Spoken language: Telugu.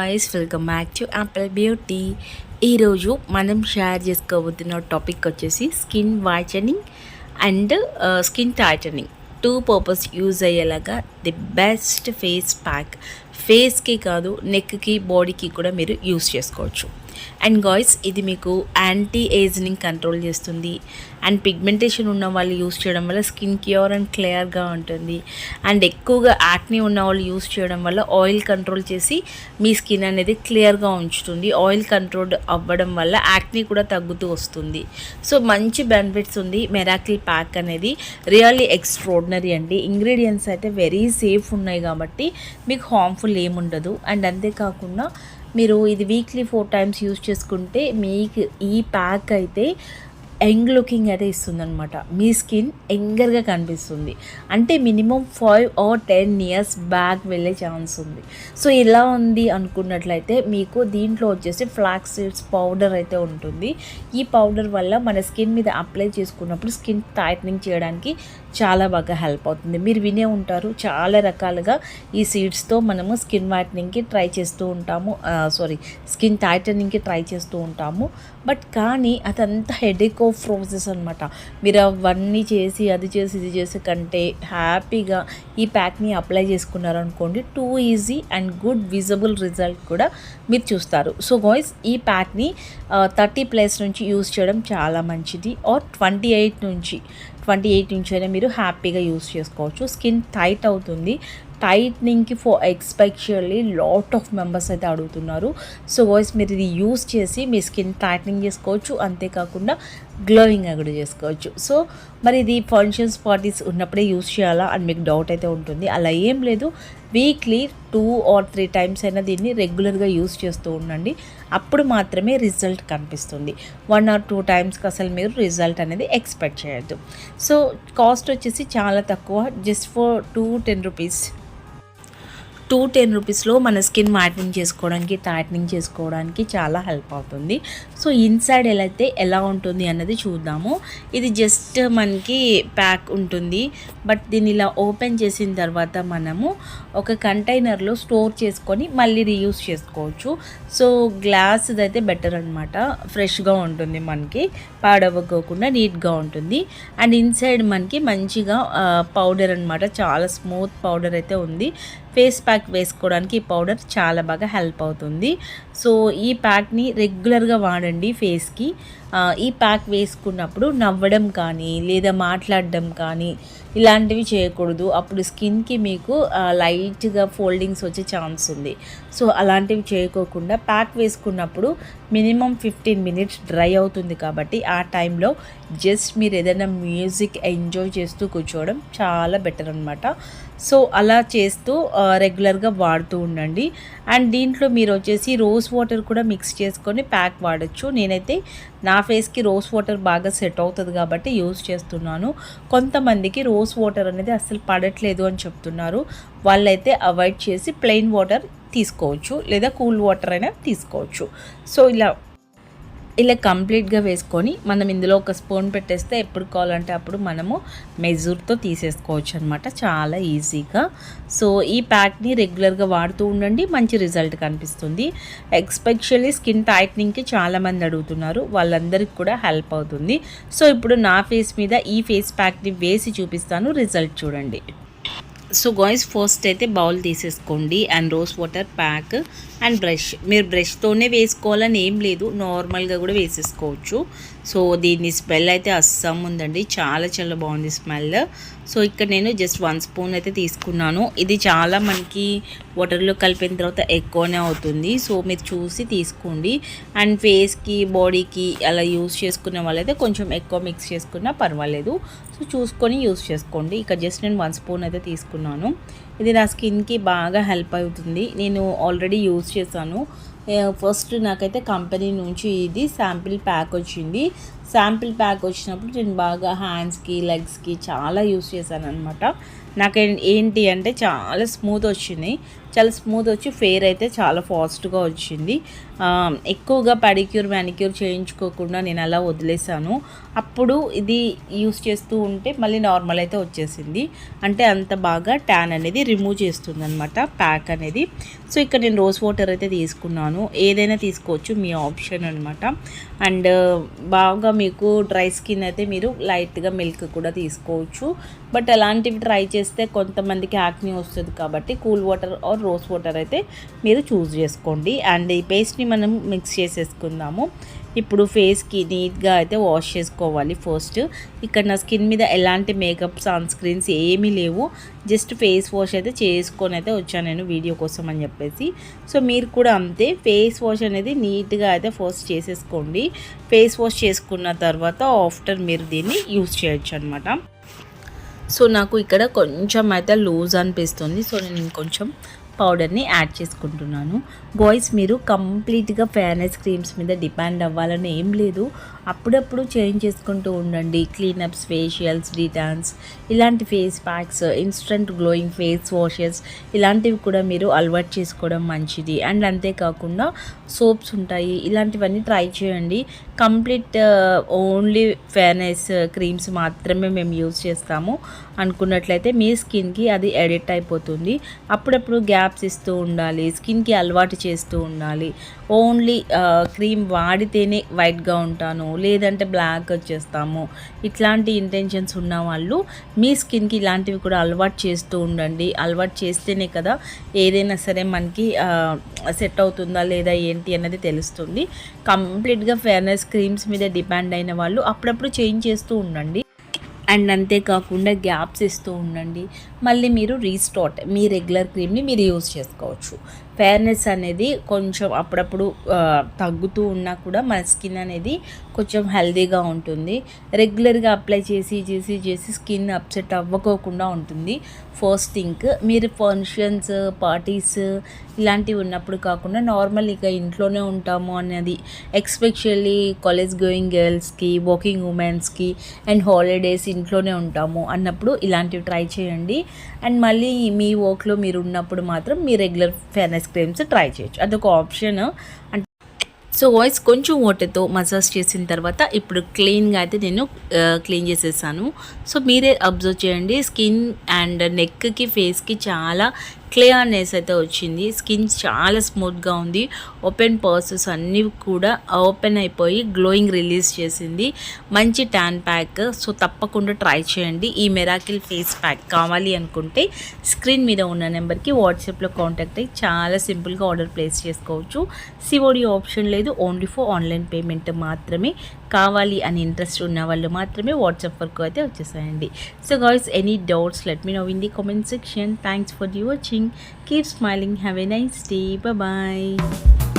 Guys welcome back to Apple Beauty ఈరోజు మనం షేర్ చేసుకోబోతున్న టాపిక్ వచ్చేసి skin whitening and skin tightening two purpose use అయ్యేలాగా ది బెస్ట్ ఫేస్ ప్యాక్ ఫేస్కి కాదు నెక్కి బాడీకి కూడా మీరు యూస్ చేసుకోవచ్చు. అండ్ గాయ్స్ ఇది మీకు యాంటీ ఏజింగ్ కంట్రోల్ చేస్తుంది. అండ్ పిగ్మెంటేషన్ ఉన్న వాళ్ళు యూస్ చేయడం వల్ల స్కిన్ క్యూర్ అండ్ క్లియర్గా ఉంటుంది. అండ్ ఎక్కువగా యాక్ని ఉన్న వాళ్ళు యూస్ చేయడం వల్ల ఆయిల్ కంట్రోల్ చేసి మీ స్కిన్ అనేది క్లియర్గా ఉంచుతుంది. ఆయిల్ కంట్రోల్ అవ్వడం వల్ల యాక్ని కూడా తగ్గుతూ వస్తుంది. సో మంచి బెనిఫిట్స్ ఉంది. మెరాకిల్ ప్యాక్ అనేది రియల్లీ ఎక్స్ట్రాడినరీ అండి. ఇంగ్రీడియంట్స్ అయితే వెరీ సేఫ్ ఉన్నాయి కాబట్టి మీకు హార్మ్ఫుల్ ఏముండదు. అండ్ అంతేకాకుండా మీరు ఇది వీక్లీ ఫోర్ టైమ్స్ యూజ్ చేసుకుంటే మీకు ఈ ప్యాక్ అయితే యంగ్ లుకింగ్ అయితే ఇస్తుందనమాట మీ స్కిన్ యంగర్గా కనిపిస్తుంది. అంటే minimum five or ten years back వెళ్ళే ఛాన్స్ ఉంది. సో ఇలా ఉంది అనుకున్నట్లయితే మీకు దీంట్లో వచ్చేసి ఫ్లాక్స్ సీడ్స్ పౌడర్ అయితే ఉంటుంది. ఈ పౌడర్ వల్ల మన స్కిన్ మీద అప్లై చేసుకున్నప్పుడు స్కిన్ టైట్నింగ్ చేయడానికి చాలా బాగా హెల్ప్ అవుతుంది. మీరు వినే ఉంటారు. చాలా రకాలుగా ఈ సీడ్స్తో మనము స్కిన్ వైట్నింగ్కి ట్రై చేస్తూ ఉంటాము. సారీ స్కిన్ టైటనింగ్కి ట్రై చేస్తూ ఉంటాము. బట్ కానీ అదంతా హెడేక్ ఆఫ్ ప్రాసెస్ అనమాట మీరు అవన్నీ చేసి అది చేసి ఇది చేసే కంటే హ్యాపీగా ఈ ప్యాక్ని apply చేసుకున్నారనుకోండి too easy and good visible result కూడా మీరు చూస్తారు. సో గాయస్ ఈ ప్యాక్ని థర్టీ ప్లస్ నుంచి యూస్ చేయడం చాలా మంచిది. ఆర్ ట్వంటీ ఎయిట్ నుంచి ట్వంటీ ఎయిట్ నుంచి అయినా మీరు హ్యాపీగా యూస్ చేసుకోవచ్చు. స్కిన్ టైట్ అవుతుంది. టైట్నింగ్కి ఫో ఎక్స్పెషల్లీ లాట్ ఆఫ్ మెంబర్స్ అయితే అడుగుతున్నారు. సో వాయిస్ మీరు ఇది యూస్ చేసి మీ స్కిన్ టైట్నింగ్ చేసుకోవచ్చు. అంతేకాకుండా గ్లోయింగ్ కూడా చేసుకోవచ్చు. సో మరి ఇది ఫంక్షన్స్ పార్టీస్ ఉన్నప్పుడే యూస్ చేయాలా అని మీకు డౌట్ అయితే ఉంటుంది. అలా ఏం లేదు. Weekly two or three times అయినా దీన్ని రెగ్యులర్గా యూస్ చేస్తూ ఉండండి. అప్పుడు మాత్రమే రిజల్ట్ కనిపిస్తుంది. వన్ ఆర్ టూ టైమ్స్కి అసలు మీరు రిజల్ట్ అనేది ఎక్స్పెక్ట్ చేయొద్దు. సో కాస్ట్ వచ్చేసి చాలా తక్కువ. Just for two ten rupees two ten రూపీస్లో మన స్కిన్ వైటనింగ్ చేసుకోవడానికి టాటనింగ్ చేసుకోవడానికి చాలా హెల్ప్ అవుతుంది. సో ఇన్సైడ్ ఎలా అయితే ఎలా ఉంటుంది అన్నది చూద్దాము. ఇది జస్ట్ మనకి ప్యాక్ ఉంటుంది. బట్ దీన్ని ఇలా ఓపెన్ చేసిన తర్వాత మనము ఒక కంటైనర్లో స్టోర్ చేసుకొని మళ్ళీ రీయూస్ చేసుకోవచ్చు. సో గ్లాస్ అయితే బెటర్ అనమాట ఫ్రెష్గా ఉంటుంది మనకి. పాడవకోకుండా నీట్గా ఉంటుంది. అండ్ ఇన్సైడ్ మనకి మంచిగా పౌడర్ అనమాట చాలా స్మూత్ పౌడర్ అయితే ఉంది. ఫేస్ ప్యాక్ వేసుకోవడానికి ఈ పౌడర్ చాలా బాగా హెల్ప్ అవుతుంది. సో ఈ ప్యాక్ని రెగ్యులర్గా వాడండి ఫేస్కి. ఈ ప్యాక్ వేసుకున్నప్పుడు నవ్వడం కానీ లేదా మాట్లాడడం కానీ ఇలాంటివి చేయకూడదు. అప్పుడు స్కిన్కి మీకు లైట్గా ఫోల్డింగ్స్ వచ్చే ఛాన్స్ ఉంది. సో అలాంటివి చేయకోకుండా ప్యాక్ వేసుకున్నప్పుడు మినిమం ఫిఫ్టీన్ మినిట్స్ డ్రై అవుతుంది కాబట్టి ఆ టైంలో జస్ట్ మీరు ఏదైనా మ్యూజిక్ ఎంజాయ్ చేస్తూ కూర్చోవడం చాలా బెటర్ అనమాట సో అలా చేస్తూ రెగ్యులర్గా వాడుతూ ఉండండి. అండ్ దీంట్లో మీరు వచ్చేసి రోజ్ వాటర్ కూడా మిక్స్ చేసుకొని ప్యాక్ వాడచ్చు. నేనైతే నా ఫేస్కి రోజ్ వాటర్ బాగా సెట్ అవుతుంది కాబట్టి యూస్ చేస్తున్నాను. కొంతమందికి రోజ్ వాటర్ అనేది అస్సలు పడట్లేదు అని చెప్తున్నారు. వాళ్ళైతే అవాయిడ్ చేసి ప్లెయిన్ వాటర్ తీసుకోవచ్చు లేదా కూల్ వాటర్ అయినా తీసుకోవచ్చు. సో ఇలా ఇలా కంప్లీట్గా వేసుకొని మనం ఇందులో ఒక స్పూన్ పెట్టేస్తే ఎప్పుడు కావాలంటే అప్పుడు మనము మెజూర్తో తీసేసుకోవచ్చు అనమాట చాలా ఈజీగా. సో ఈ ప్యాక్ని రెగ్యులర్గా వాడుతూ ఉండండి మంచి రిజల్ట్ కనిపిస్తుంది. ఎక్స్పెషల్లీ స్కిన్ టైట్నింగ్కి చాలామంది అడుగుతున్నారు వాళ్ళందరికీ కూడా హెల్ప్ అవుతుంది. సో ఇప్పుడు నా ఫేస్ మీద ఈ ఫేస్ ప్యాక్ని వేసి చూపిస్తాను రిజల్ట్ చూడండి. సో గాయస్ ఫస్ట్ అయితే బౌల్ తీసేసుకోండి and rose water pack and brush మీరు బ్రష్తోనే వేసుకోవాలని ఏం లేదు నార్మల్గా కూడా వేసేసుకోవచ్చు. సో దీని స్మెల్ అయితే అస్సం ఉందండి. చాలా చాలా బాగుంది స్మెల్. సో ఇక్కడ నేను జస్ట్ వన్ స్పూన్ అయితే తీసుకున్నాను. ఇది చాలా మనకి వాటర్లో కలిపిన తర్వాత ఎక్కువనే అవుతుంది. సో మీరు చూసి తీసుకోండి. అండ్ ఫేస్కి బాడీకి అలా యూస్ చేసుకునే వాళ్ళైతే కొంచెం ఎక్కువ మిక్స్ చేసుకున్నా పర్వాలేదు. సో చూసుకొని యూస్ చేసుకోండి. ఇక్కడ జస్ట్ నేను వన్ స్పూన్ అయితే తీసుకున్నాను. ఇది నా స్కిన్కి బాగా హెల్ప్ అవుతుంది. నేను ఆల్రెడీ యూస్ చేశాను. ఫస్ట్ నాకైతే కంపెనీ నుంచి ఇది శాంపిల్ ప్యాక్ వచ్చింది. శాంపిల్ ప్యాక్ వచ్చినప్పుడు నేను బాగా హ్యాండ్స్కి లెగ్స్కి చాలా యూస్ చేశాను అనమాట నాకు ఏంటి అంటే చాలా స్మూత్ వచ్చింది. చాలా స్మూత్ వచ్చి ఫేర్ అయితే చాలా ఫాస్ట్గా వచ్చింది. ఎక్కువగా పెడిక్యూర్ మ్యానిక్యూర్ చేయించుకోకుండా నేను అలా వదిలేసాను అప్పుడు ఇది యూస్ చేస్తూ ఉంటే మళ్ళీ నార్మల్ అయితే వచ్చేసింది. అంటే అంత బాగా ట్యాన్ అనేది రిమూవ్ చేస్తుంది అనమాట ప్యాక్ అనేది. సో ఇక్కడ నేను రోజ్ వాటర్ అయితే తీసుకున్నాను. ఏదైనా తీసుకోవచ్చు మీ ఆప్షన్ అనమాట అండ్ బాగా మీకు డ్రై స్కిన్ అయితే మీరు లైట్గా మిల్క్ కూడా తీసుకోవచ్చు. బట్ అలాంటివి ట్రై చేస్తే కొంతమందికి యాక్ని వస్తుంది కాబట్టి cool water or rose water అయితే మీరు చూస్ చేసుకోండి. అండ్ ఈ పేస్ట్ని మనం మిక్స్ చేసేసుకుందాము. ఇప్పుడు ఫేస్కి నీట్గా అయితే వాష్ చేసుకోవాలి ఫస్ట్ ఇక్కడ నా స్కిన్ మీద ఎలాంటి మేకప్ సన్ స్క్రీన్స్ ఏమీ లేవు. జస్ట్ ఫేస్ వాష్ అయితే చేసుకొని అయితే వచ్చాను నేను వీడియో కోసం అని చెప్పేసి. సో మీరు కూడా అంతే ఫేస్ వాష్ అనేది నీట్గా అయితే ఫస్ట్ చేసేసుకోండి. ఫేస్ వాష్ చేసుకున్న తర్వాత ఆఫ్టర్ మీరు దీన్ని యూస్ చేయొచ్చు అనమాట సో నాకు ఇక్కడ కొంచెం అయితే లూజ్ అనిపిస్తుంది. సో నేను ఇంకొంచెం పౌడర్ని యాడ్ చేసుకుంటున్నాను. బాయ్స్ మీరు కంప్లీట్గా ఫేర్నెస్ క్రీమ్స్ మీద డిపెండ్ అవ్వాలని ఏం లేదు. అప్పుడప్పుడు చేంజ్ చేసుకుంటూ ఉండండి. క్లీనప్స్ ఫేషియల్స్ డిటాన్స్ ఇలాంటి face packs instant glowing face washes ఇలాంటివి కూడా మీరు అలవాటు చేసుకోవడం మంచిది. అండ్ అంతేకాకుండా సోప్స్ ఉంటాయి. ఇలాంటివన్నీ ట్రై చేయండి. కంప్లీట్ ఓన్లీ ఫేర్నెస్ క్రీమ్స్ మాత్రమే మేము యూజ్ చేస్తాము. అనుకున్నట్లయితే మీ స్కిన్కి అది ఎడిట్ అయిపోతుంది. అప్పుడప్పుడు గ్యాప్స్ ఇస్తూ ఉండాలి స్కిన్కి అలవాటు చేస్తూ ఉండాలి. ఓన్లీ క్రీమ్ వాడితేనే వైట్గా ఉంటాను లేదంటే బ్లాక్ వచ్చేస్తాము. ఇట్లాంటి ఇంటెన్షన్స్ ఉన్న వాళ్ళు మీ స్కిన్కి ఇలాంటివి కూడా అలవాటు చేస్తూ ఉండండి. అలవాటు చేస్తేనే కదా ఏదైనా సరే మనకి సెట్ అవుతుందా లేదా ఏంటి అన్నది తెలుస్తుంది. కంప్లీట్గా ఫేర్నెస్ క్రీమ్స్ మీద డిపెండ్ అయిన వాళ్ళు అప్పుడప్పుడు చేంజ్ చేస్తూ ఉండండి. అండ్ అంతేకాకుండా గ్యాప్స్ ఇస్తూ ఉండండి. మళ్ళీ మీరు రీస్టార్ట్ మీ రెగ్యులర్ క్రీమ్ని మీరు యూజ్ చేసుకోవచ్చు. ఫేర్నెస్ అనేది కొంచెం అప్పుడప్పుడు తగ్గుతూ ఉన్నా కూడా మన స్కిన్ అనేది కొంచెం హెల్దీగా ఉంటుంది. రెగ్యులర్గా అప్లై చేసి చేసి చేసి స్కిన్ అప్సెట్ అవ్వకోకుండా ఉంటుంది. ఫస్ట్ థింగ్ మీరు ఫంక్షన్స్ పార్టీస్ ఇలాంటివి ఉన్నప్పుడు కాకుండా నార్మల్ ఇక ఇంట్లోనే ఉంటాము అనేది ఎక్స్పెషల్లీ కాలేజ్ గోయింగ్ గర్ల్స్కి వర్కింగ్ ఉమెన్స్కి అండ్ హాలిడేస్ ఇంట్లోనే ఉంటాము అన్నప్పుడు ఇలాంటివి ట్రై చేయండి. అండ్ మళ్ళీ మీ వర్క్లో మీరు ఉన్నప్పుడు మాత్రం మీ రెగ్యులర్ ఫేర్నెస్ క్రీమ్స్ ట్రై చేయొచ్చు. అదొక ఆప్షన్ అంటే సో వాయిస్ కొంచెం వాటర్తో మసాజ్ చేసిన తర్వాత ఇప్పుడు క్లీన్గా అయితే నేను క్లీన్ చేసేసాను. సో మీరే అబ్జర్వ్ చేయండి. స్కిన్ అండ్ నెక్కి ఫేస్కి చాలా క్లియర్నెస్ అయితే వచ్చింది. స్కిన్ చాలా స్మూత్గా ఉంది. ఓపెన్ పర్సెస్ అన్నీ కూడా ఓపెన్ అయిపోయి గ్లోయింగ్ రిలీజ్ చేసింది. మంచి ట్యాన్ ప్యాక్. సో తప్పకుండా ట్రై చేయండి. ఈ మెరాకిల్ ఫేస్ ప్యాక్ కావాలి అనుకుంటే స్క్రీన్ మీద ఉన్న నెంబర్కి వాట్సాప్లో కాంటాక్ట్ అయ్యి చాలా సింపుల్గా ఆర్డర్ ప్లేస్ చేసుకోవచ్చు. సిఓడి ఆప్షన్ లేదు. ఓన్లీ ఫర్ ఆన్లైన్ పేమెంట్ మాత్రమే కావాలి అని ఇంట్రెస్ట్ ఉన్న వాళ్ళు మాత్రమే వాట్సాప్ వరకు అయితే వచ్చేసాయండి. So guys any doubts let me know in the comment section. Thanks for the watching. watching. Keep smiling. Have a nice day. Bye bye